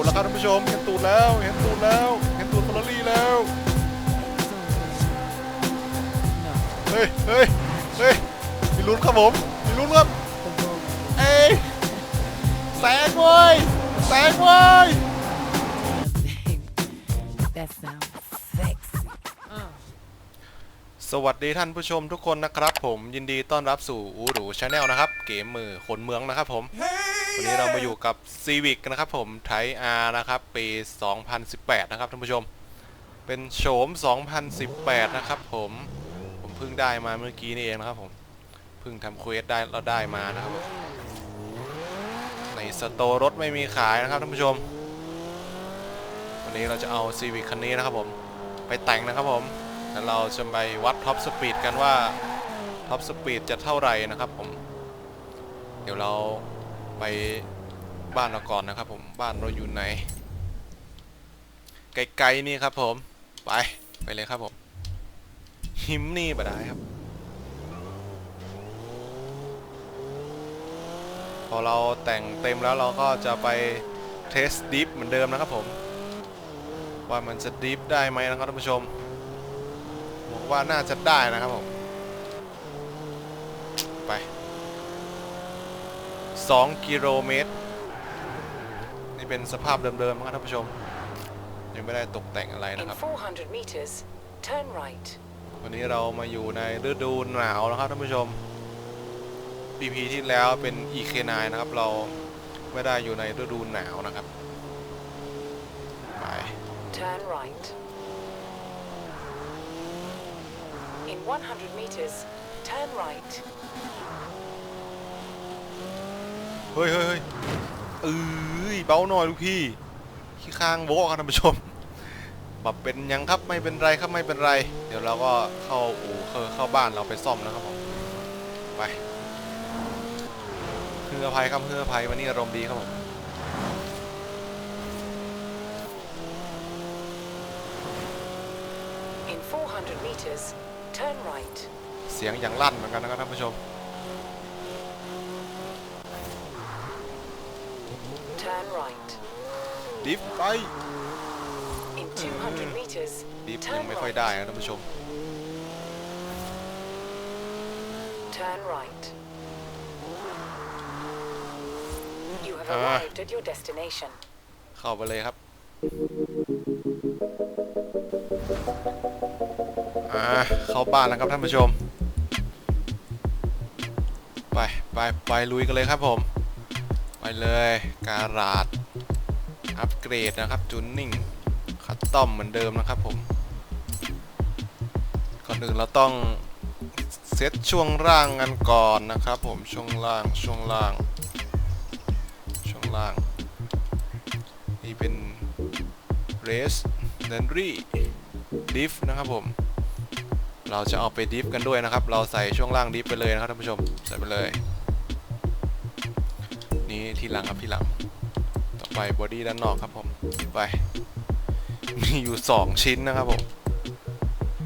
ดแล้วครับท่านผู้ชมเห็นตูดแล้วเห็นตูดแล้วเห็นตูดฟอร์ลี่แล้วเฮ้ยเฮ้ยเฮ้ยมีลุ้นครับผมมีลุ้นครับเอ้ยแสงเว้ยแสงเว้ย That's not สวัสดีท่านผู้ชมทุกคนนะครับผมยินดีต้อนรับสู่อูรูชาแนลนะครับ เกมมือคนเมืองนะครับผม วันนี้เรามาอยู่กับ Civic นะครับผมไทอาร์นะครับปี 2018 นะครับท่านผู้ชม เป็นโฉม 2018 นะครับผมผมเพิ่งได้มาเมื่อกี้นี่เองนะครับผมเพิ่งทำเควสได้เราได้มานะครับผมในสโตร์รถไม่มีขายนะครับท่านผู้ชม วันนี้เราจะเอา Civic คันนี้นะครับผมไปแต่งนะครับผม แล้วเราจะไปวัดท็อปสปีดกันว่าท็อปสปีดจะเท่าไหร่นะครับผม เดี๋ยวเราไปบ้านเราก่อนนะครับผมบ้านเราอยู่ไหนไกลๆนี่ครับผมไปไปเลยครับผมหิมนี่บได้ครับ พอเราแต่งเต็มแล้วเราก็จะไปเทสดิฟเหมือนเดิมนะครับผม ว่ามันจะดิฟได้ไหมนะครับท่านผู้ชม ว่าน่าจะได้นะครับผมไป 2 กิโลเมตร นี่เป็นสภาพเดิมๆนะครับท่านผู้ชม ยังไม่ได้ตกแต่งอะไรนะ In ครับ400 meters, turn right. วันนี้เรามาอยู่ในฤดูหนาวนะครับท่านผู้ชม EP ที่แล้วเป็น EK9 นะครับ เราไม่ได้อยู่ในฤดูหนาวนะครับ ไป Turn right. In 100 meters, turn right. เฮ้ยเฮ้ยเฮ้ยเอ้ยเบาหน่อยลูกพี่ขี้ข้างโวะครับท่านผู้ชมแบบเป็นยังครับไม่เป็นไรครับไม่เป็นไร เดี๋ยวเราก็เข้าอู่เข้าเข้าบ้านเราไปซ่อมนะครับผมไปเพื่ออภัยครับเพื่ออภัยวันนี้อารมณ์ดีครับผม In 400 meters, turn right. เสียงอย่างลั่นเหมือนกันนะครับท่านผู้ชม Turn right. ดิฟไป In 200 meters, ดิฟยั turn งไม่ค่อย right. ได้นะท่านผู้ชม Turn right. You have Ah. arrived at your destination. เข้าไปเลยครับาเข้าบ้านแล้วครับท่านผู้ชม ไปไปไปลุยกันเลยครับผม ไปเลยการาดอัปเกรดนะครับจูนนิ่งคัสตอมเหมือนเดิมนะครับผม ก่อนอื่นเราต้องเซตช่วงล่างกันก่อนนะครับผมช่วงล่างช่วงล่าง ช่วงล่าง นี่เป็น race d e n r y diff นะครับผม เราจะเอาไปดิฟกันด้วยนะครับ เราใส่ช่วงล่างดิฟไปเลยนะครับท่านผู้ชม ใส่ไปเลย นี่ทีหลังครับทีหลัง ต่อไปบอดี้ด้านนอกครับผม ไป มีอยู่ 2 ชิ้นนะครับผม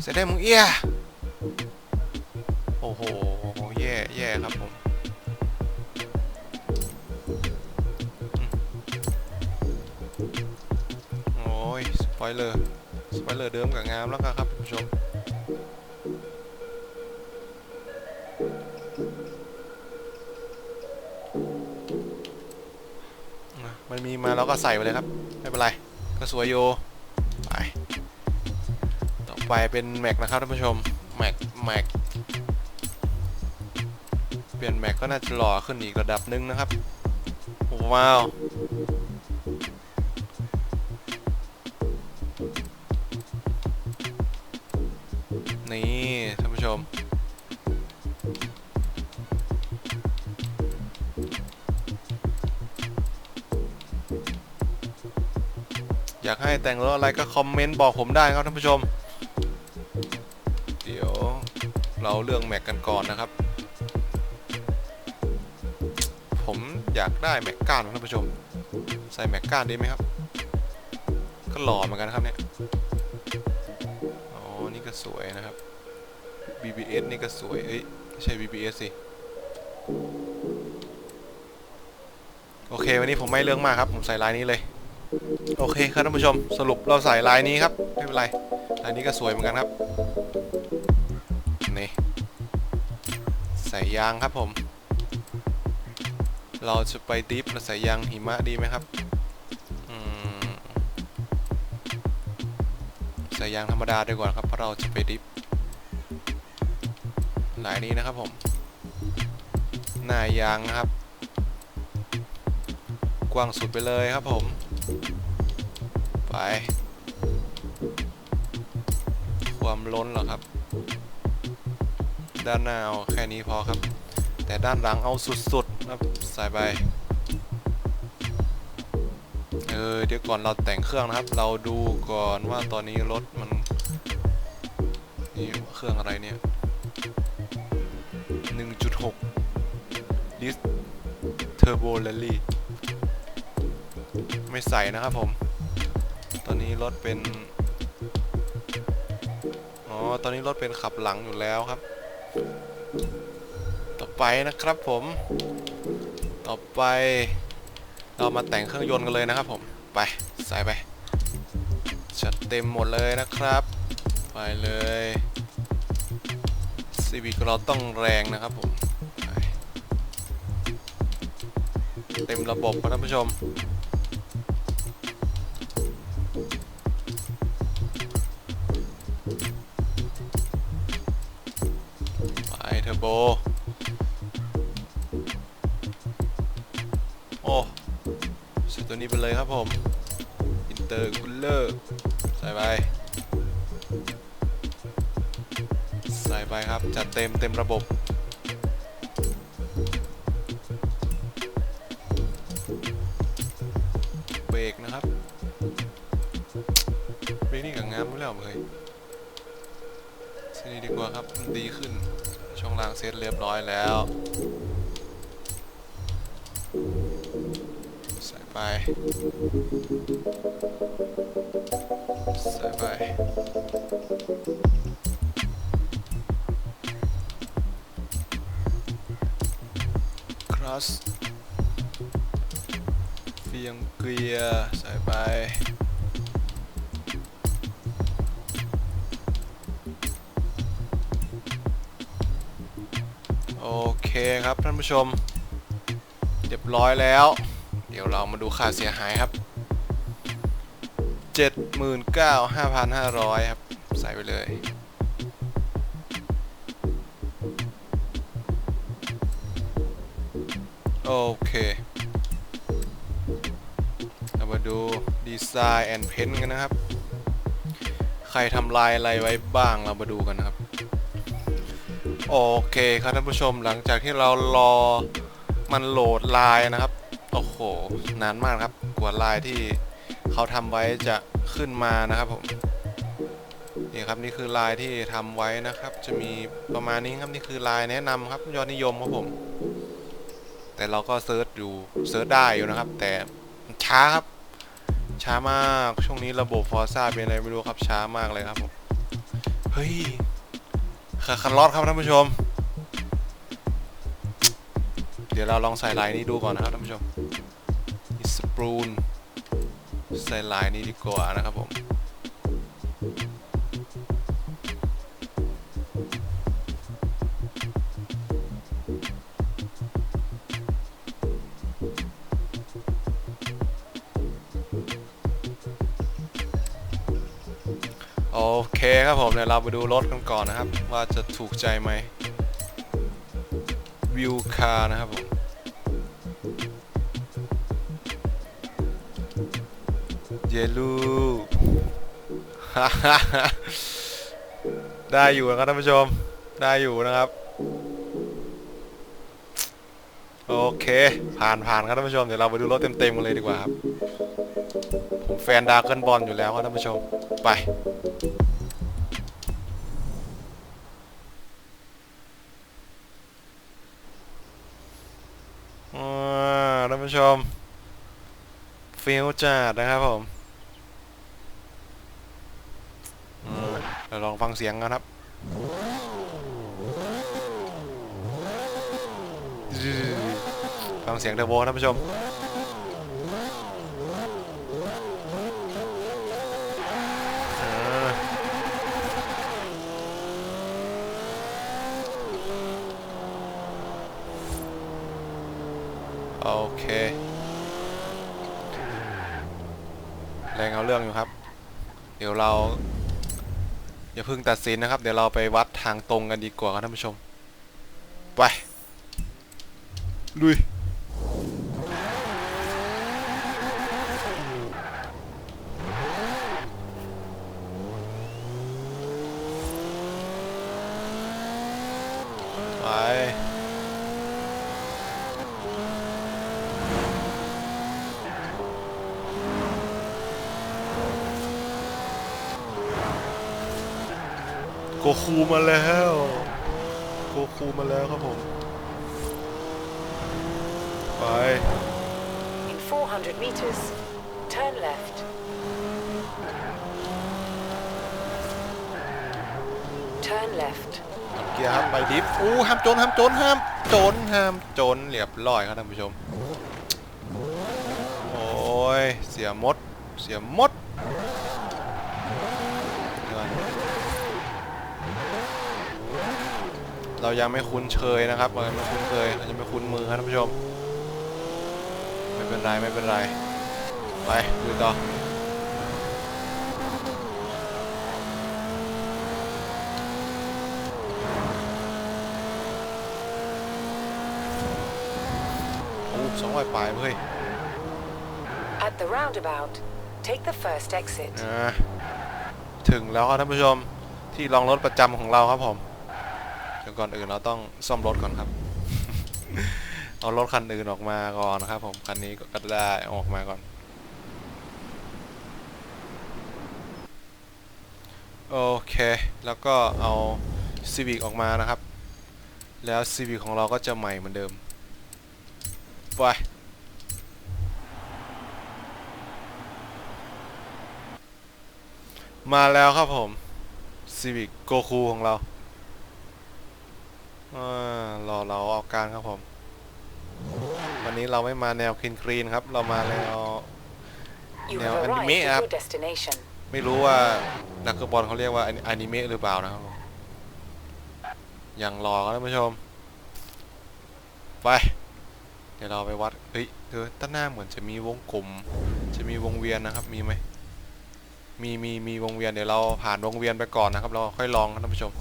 เสร็จได้มึงเอี้ย โอ้โห แย่แย่ครับผมโอ้ยสปอยเลอร์สปอยเลอร์เดิมกับงามแล้วครับท่านผู้ชม มาเราก็ใส่ไปเลยครับ ไม่เป็นไร ก็สวยอยู่ไปต่อไปเป็นแม็กนะครับท่านผู้ชมแม็กแม็กเปลี่ยนแม็กก็น่าจะหล่อขึ้นอีกระดับหนึงนะครับว้าวนี่ แต่งรถอะไรก็คอมเมนต์บอกผมได้ครับท่านผู้ชม เดี๋ยวเราเรื่องแม็กกันก่อนนะครับ ผมอยากได้แม็กก้านครับท่านผู้ชม ใส่แม็กก้านดีไหมครับ ก็หล่อเหมือนกันนะครับเนี่ยอ๋อนี่ก็สวยนะครับ BBS นี่ก็สวย เอ้ยไม่ใช่ BBS สิโอเค วันนี้ผมไม่เรื่องมากครับ ผมใส่ลายนี้เลย โอเคครับท่านผู้ชมสรุปเราใส่ลายนี้ครับ ไม่เป็นไรลายนี้ก็สวยเหมือนกันครับ นี่ ใส่ยางครับผม เราจะไปดิฟเราใส่ยางหิมะดีไหมครับใส่ยางธรรมดาดีกว่าครับเพราะเราจะไปดิฟลายนี้นะครับผมหน้ายางนะครับ กว้างสุดไปเลยครับผม ไป ความล้นเหรอครับ ด้านหน้าเอาแค่นี้พอครับ แต่ด้านหลังเอาสุดๆนะครับใส่ไปเออเดี๋ยวก่อนเราแต่งเครื่องนะครับ เราดูก่อนว่าตอนนี้รถมันนี่เครื่องอะไรเนี่ย 1.6 ดิสเทอร์โบแรลลี่ไม่ใส่นะครับผม อนนี้รถเป็น อ๋อ ตอนนี้รถเป็นขับหลังอยู่แล้วครับ ต่อไปนะครับผม ต่อไป เรามาแต่งเครื่องยนต์กันเลยนะครับผม ไป ใส่ไป จัดเต็มหมดเลยนะครับ ไปเลยซีวิกเราต้องแรงนะครับผม เต็มระบบครับท่านผู้ชม โบ โอ้ใส่ตัวนี้ไปเลยครับผม อินเตอร์คูลเลอร์ ใส่ไป ใส่ไปครับ จัดเต็มเต็มระบบเบรกนะครับเบรกนี่กับงามไม่แล้วเลยทีนี้ดีกว่าครับ มันดีขึ้น ช่องล่างเซตเรียบร้อยแล้วใส่ไปใส่ไปครัสเฟียงเกลียร์ใส่ไป โอเคครับท่านผู้ชม เรียบร้อยแล้ว เดี๋ยวเรามาดูค่าเสียหายครับ 79,500 ครับ ใส่ไปเลยโอเค เรามาดูดีไซน์แอนด์เพนกันนะครับ ใครทำลายอะไรไว้บ้างเรามาดูกันนะครับ โอเคครับท่านผู้ชมหลังจากที่เรารอมันโหลดไลน์นะครับ โอ้โห นานมากครับกว่าไลน์ที่เขาทำไว้จะขึ้นมานะครับผมนี่ครับนี่คือไลน์ที่ทำไว้นะครับ จะมีประมาณนี้ครับนี่คือไลน์แนะนำครับยอดนิยมครับผม แต่เราก็เซิร์ชอยู่เซิร์ชได้อยู่นะครับ แต่ช้าครับ ช้ามากช่วงนี้ระบบฟอร์ซ่าเป็นอะไรไม่รู้ครับช้ามากเลยครับผมเฮ้ย คือคันลอดครับท่านผู้ชม เดี๋ยวเราลองใส่ลายนี้ดูก่อนนะครับท่านผู้ชมสปรูนใส่ลายนี้ดีกว่านะครับผม เคครับผมเดี๋ยวเราไปดูรถกันก่อนนะครับ ว่าจะถูกใจไหมวิวคาร์นะครับผมเยลูได้อยู่นะครับท่านผู้ชม ได้อยู่นะครับ โอเค ผ่านผ่านครับท่านผู้ชม เดี๋ยวเราไปดูรถเต็มๆกันเลยดีกว่าครับ ผมแฟนดาร์เกิลบอลอยู่แล้วครับท่านผู้ชม ไป อ่าท่าน ผู้ชม ฟิลจัดนะครับผมเราลองฟังเสียงกันครับฟังเสียงเทอร์โบท่านผู้ชม แรื่องอยู่ครับ เดี๋ยวเราอย่าเพิ่งตัดสินนะครับ เดี๋ยวเราไปวัดทางตรงกันดีกว่าครับท่านผู้ชม ไปลุย ไป โกคูมาแล้ว โกคูมาแล้วครับผม ไป In 400 meters, turn left. Turn left. เกียร์ครับไปดิฟอู้ห้ามจนห้ามจนห้ามจนห้ามจนเรียบร้อยครับท่านผู้ชม โอ้ยเสียมด เสียมดเดี๋ยวก่อน เรายังไม่คุ้นเคยนะครับเรายังไม่คุ้นเคยเรายังไม่คุ้นมือครับท่านผู้ชม ไม่เป็นไรไม่เป็นไร ไปดูต่อโอ้สองร้อยปลายเว้ย At the roundabout, take the first exit. อ่าถึงแล้วครับท่านผู้ชมที่ลองรถประจำของเราครับผมเดี๋ยว ก่อนอื่นเราต้องซ่อมรถก่อนครับ เอารถคันอื่นออกมาก่อนนะครับ ผมคันนี้ก็ได้ออกมาก่อนโอเค แล้วก็เอา Civic ออกมานะครับ แล้ว Civic ของเราก็จะใหม่เหมือนเดิม ไป มาแล้วครับผม Civic Goku ของเรา รอเราออกการครับผม วันนี้เราไม่มาแนวคลีนคลีนครับ เรามาแนว You Now, have arrived anime at app. your destination. ไม่รู้ว่านักบอลเขาเรียกว่าอนิเมะหรือเปล่านะครับผมยังรอครับท่านผู้ชม ไป เดี๋ยวเราไปวัด เฮ้ยเธอด้านหน้าเหมือนจะมีวงกลม จะมีวงเวียนนะครับ มีไหมมีมีมีวงเวียน เดี๋ยวเราผ่านวงเวียนไปก่อนนะครับ เราค่อยลองครับท่านผู้ชม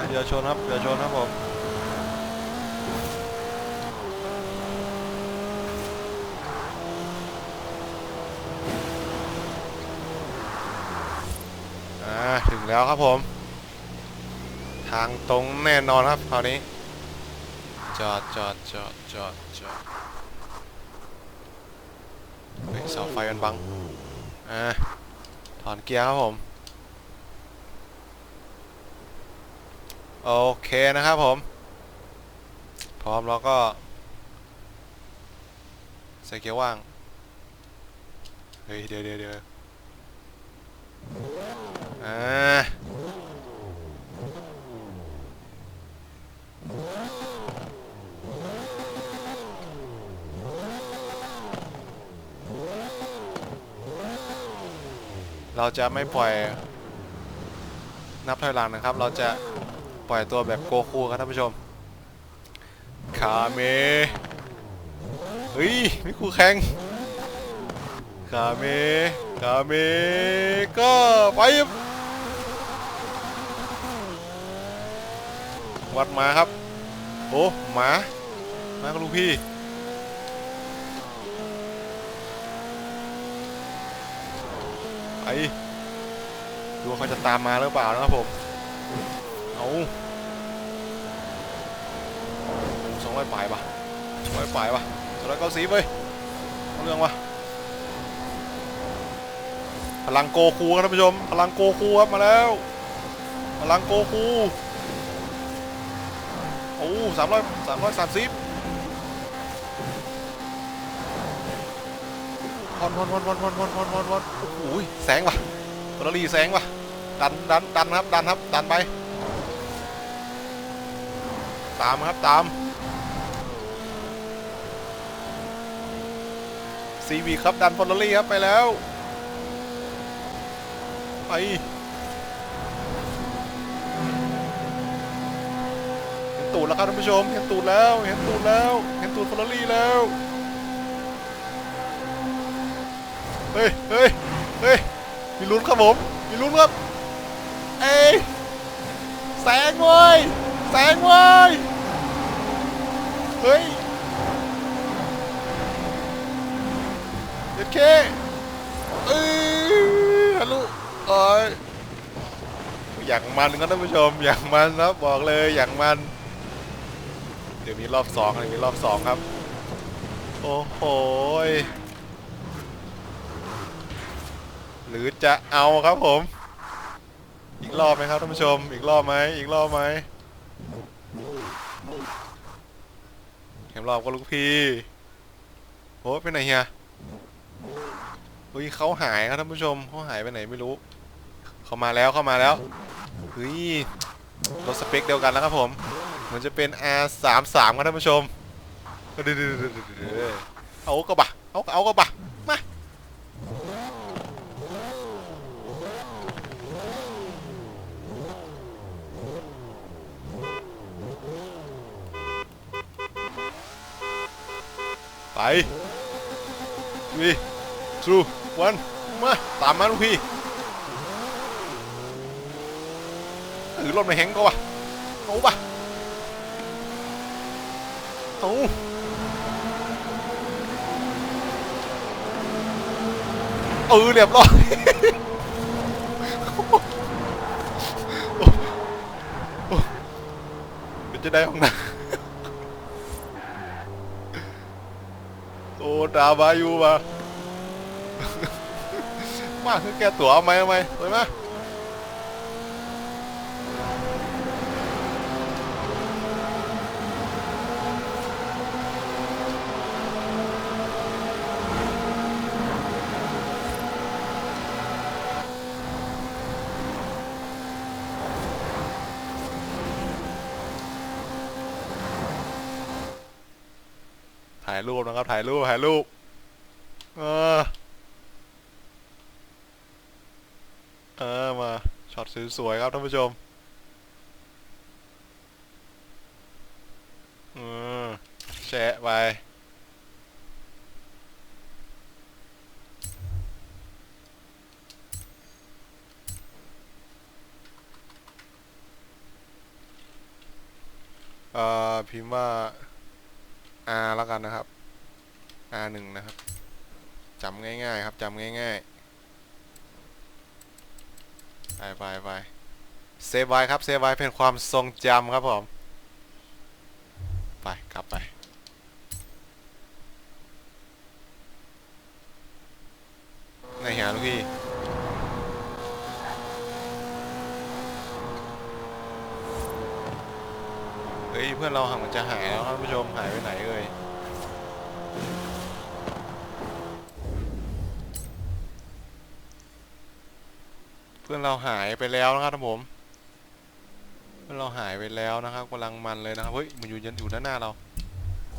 อยอย่าอย่าชนครับอย่าชนครับผมอ่าถึงแล้วครับผม ทางตรงแน่นอนครับคราวนี้ จอดจอดจอดจอดจอดเฮ้ยเสาไฟมันบังอ่าถอนเกียร์ครับผม โอเคนะครับผม พร้อมแล้วก็ใส่เกียร์ว่าง เฮ้ย เดี๋ยวเดี๋ยวเดี๋ยวอ่าเราจะไม่ปล่อยนับถอยหลังนะครับ เราจะ ปล่อยตัวแบบโกคูครับท่านผู้ชมคาเมเฮ้ยมิคูแข่งคาเมคาเมก็ไปวัดหมาครับ โอ้หมาหมากับลูกพี่ไปดูเขาจะตามมาหรือเปล่านะครับผม เอาส องร้อยปลายปะสองร้อยปลายปะสองร้อยเก้าสิบเว้ยเรื่องวะพลังโกคูครับท่านผู้ชม พลังโกคูครับมาแล้ว พลังโกคูโอ้สามร้อยสามร้อยสามสิบพอนพอนพอนพอนพอนพอนพอนพอนพอนโอ้โหแสงว่ะตอรีแสงว่ะดันดันดันครับดันครับดันไป ตามครับตาม ซีวีครับดันฟอร์รี่ครับไปแล้วไปเห็นตูดแล้วครับท่านผู้ชมเห็นตูดแล้วเห็นตูดแล้วเห็นตูดฟอร์รี่แล้วเฮ้ยเฮ้ยเฮ้ยมีลุ้นครับผมมีลุ้นครับเอ้ยแสงเว้ยแสงเว้ยเฮ้ย เด็ดเคเอ้ยฮัลโหลเอ้ยอย่างมันครับท่านผู้ชม อย่างมันครับบอกเลยอย่างมัน เดี๋ยวมีรอบสองเดี๋ยวมีรอบสองครับ โอ้โหหรือจะเอาครับผม อีกรอบไหมครับท่านผู้ชม อีกรอบไหมอีกรอบไหมเข็มรอบก็ลูกพี่โอ้ไปไหนเฮีย เฮ้ยเขาหายครับท่านผู้ชมเขาหายไปไหนไม่รู้ เขามาแล้วเข้ามาแล้วเฮ้ยรถสเปคเดียวกันแล้วครับผมเหมือนจะเป็น R33 ครับท่านผู้ชมเดี๋ยวๆๆๆๆเอาก็บะเอาเอาก็บะมาไปวีทรู วันมาตามมาลูกพี่ถือรถมาแฮงก็วะเอาปะเอาเออเรียบร้อยเดี๋ยวจะได้ห้องน้ำโอ้ดาบาอยู่มา มาคือแกตั๋วเอาไหมเอาไหมไปมถ่ายรูปนะครับถ่ายรูปถ่ายรูปเอออมาช็อต สวยๆครับท่านผู้ชมเออแชะไปเอ่อพิมพ์ว่า R แล้วกันนะครับ R หนึ่งนะครับจำง่ายๆ ครับจำง่าย ๆ ไปไปไปเซฟไว้ครับเซฟไว้เป็นความทรงจำครับผม ไปกลับไป ในหาลูกพี่เฮ้ยเพื่อนเราห่างมันจะหายแล้วครับท่านผู้ชมหายไปไหนเอ่ย พื่อนเราหายไปแล้วนะครับท่านผมเพื่อนเราหายไปแล้วนะครับกำลังมันเลยนะครับเฮ้ยมันอยู่ยันอยู่ด้านหน้าเรา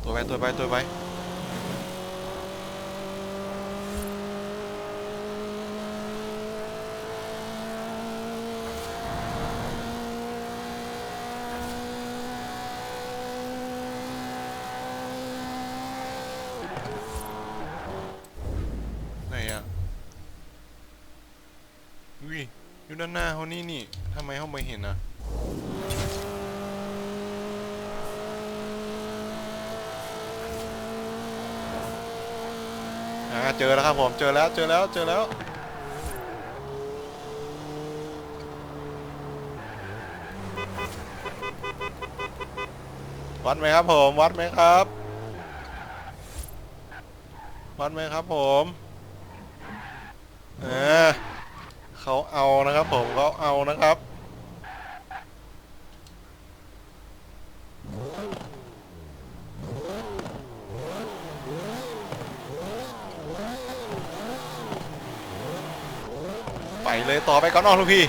ตัวไปตัวไปตัวไป ไหนอะอุ้ย อยู่ด้านหน้าเขานี่นี่ทำไมเขาไม่เห็นอะอ่าเจอแล้วครับผม เจอแล้ว เจอแล้ว เจอแล้ว วัดไหมครับผม วัดไหมครับ วัดไหมครับผม เออ เขาเอานะครับผมเขาเอานะครับ ไปเลยต่อไปก่อนนอกลูกพี่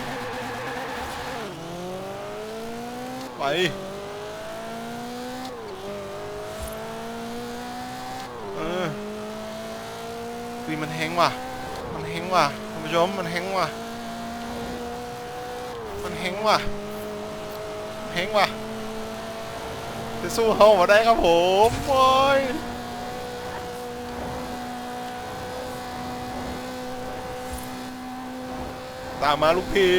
ไปเออวีมันแฮงว่ะ มันแฮงว่ะท่านผู้ชมมันแฮงว่ะ ฮงว่ะแฮงว่ะจะสู้เขามาได้ครับผมโอ้ยตามมาลูกพี่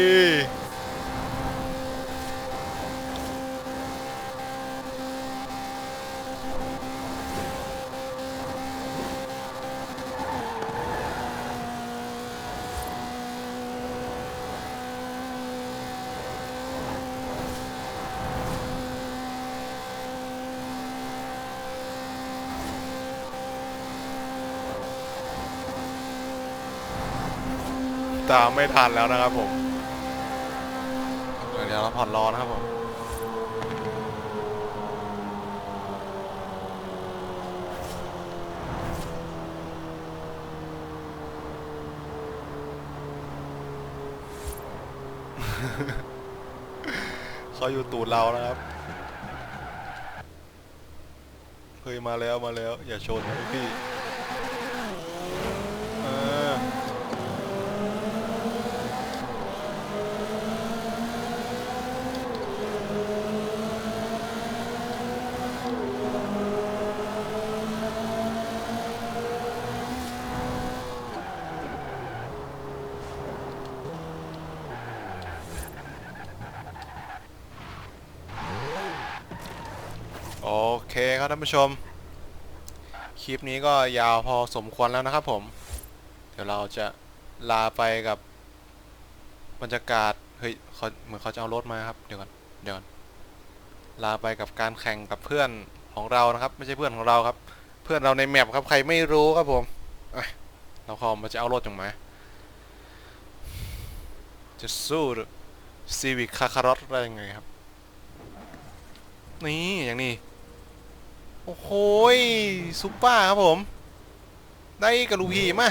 ตามไม่ทันแล้วนะครับผม เดี๋ยวเราผ่อนรอนะครับผมเขาอยู่ตูดเรานะครับเฮ้ยมาแล้วมาแล้ว อย่าชนนะพี่เออ โอ คครับท่านผู้ชม คลิปนี้ก็ยาวพอสมควรแล้วนะครับผม เดี๋ยวเราจะลาไปกับบรรยากาศ เฮ้ยเขาเหมือนเขาจะเอารถมาครับ เดี๋ยวก่อน เดี๋ยวก่อน ลาไปกับการแข่งกับเพื่อนของเรานะครับ ไม่ใช่เพื่อนของเราครับ เพื่อนเราในแมปครับ ใครไม่รู้ครับผมเอ้ยเราคอมาจะเอารถจังไหมจะสู้ซีวิคคาคารอตได้ยังไงครับ นี่อย่างนี้ โอ้โหซุปเปอร์ครับผม ได้กระลูพีมา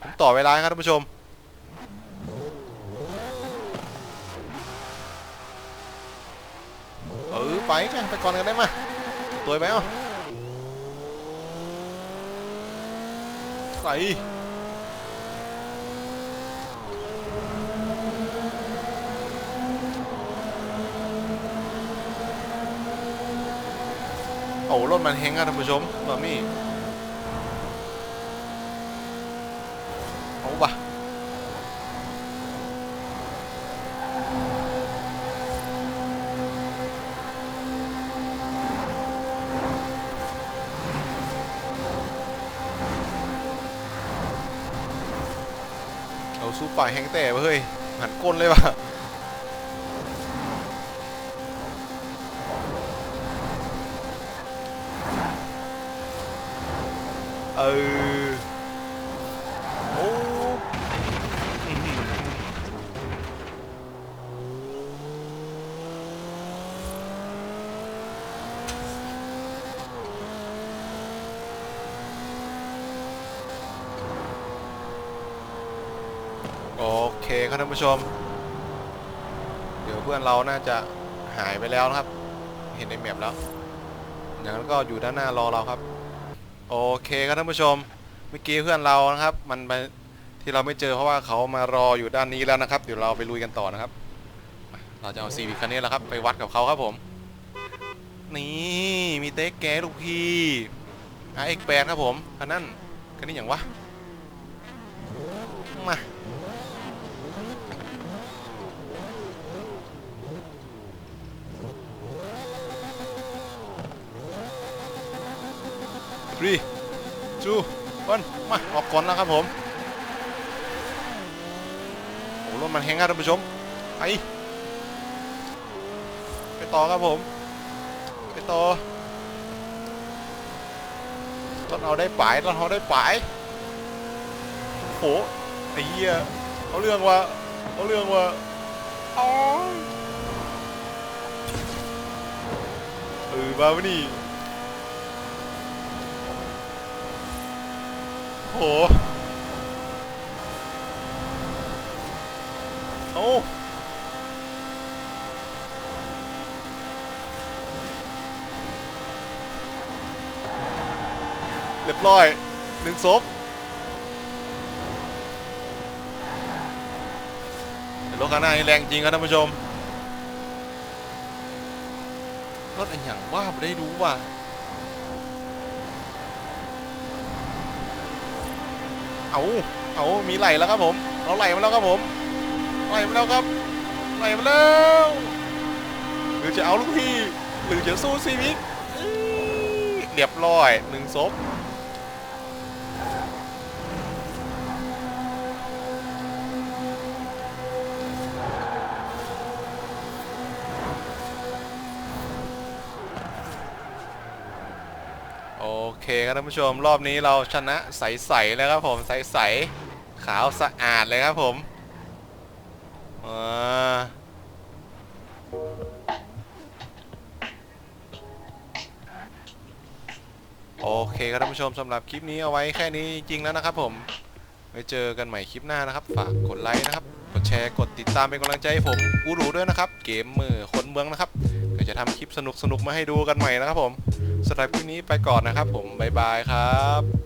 ผมต่อเวลาครับท่านผู้ชม เออไปกันไปก่อนกันได้มาตัวไปเอะใส่ โอ้รถมันแฮงครับท่านผู้ชมบบนี้เอาปะเอาสู้ป่ายแฮงแต่เว้ยเฮ้ยหันก้นเลยว่ะ ออโอ้โอเคครับท่านผู้ชม เดี๋ยวเพื่อนเราน่าจะหายไปแล้วนะครับ เห็นในแมปแล้ว อย่างนั้นก็อยู่ด้านหน้ารอเราครับ โอเคครับท่านผู้ชม เมื่อกี้เพื่อนเรานะครับ มันไปที่เราไม่เจอเพราะว่าเขามารออยู่ด้านนี้แล้วนะครับ เดี๋ยวเราไปลุยกันต่อนะครับ เราจะเอาซีบีคันนี้แหละครับ ไปวัดกับเขาครับผม นี่มีเต๊กแกลูกพี่อเอ็กแปดครับผมคันนั้นคันนี้อย่างวะ three two one มาออกก่อนแล้วครับผมโอ้รถมันแห้งครับท่านผู้ชมไปไปต่อครับผมไปต่อรถเอาได้ปลายรถเอาได้ปลายโหไอ้เหี้ยเอาเรื่องว่าเอาเรื่องว่าอ๋อเออมาวะนี่ โหโอ้เรียบร้อยหนึ่งศพรถข้างหน้านี่แรงจริงครับท่านผู้ชมรถอันอย่างว่าไม่ได้รู้ว่า เอาเอามีไหลแล้วครับผม เราไหลมาแล้วครับผมไหลมาแล้วครับไหลมาแล้วหรือจะเอาลูกพี่หรือจะสู้ซีวิกเรียบร้อยหนึ่งศพ เคครับท่านผู้ชมรอบนี้เราชนะใสๆแล้วครับผมใสๆขาวสะอาดเลยครับผมอ่าโอเคครับท่านผู้ชมสำหรับคลิปนี้เอาไว้แค่นี้จริงๆแล้วนะครับผมไว้เจอกันใหม่คลิปหน้านะครับ ฝากกดไลค์นะครับ กดแชร์ กดติดตามเป็นกำลังใจให้ผมกูรูด้วยนะครับ เกมมือคนเมืองนะครับ ก็จะทำคลิปสนุกๆมาให้ดูกันใหม่นะครับผม สำหรับคลิปนี้ไปก่อนนะครับผมบ๊ายบายครับ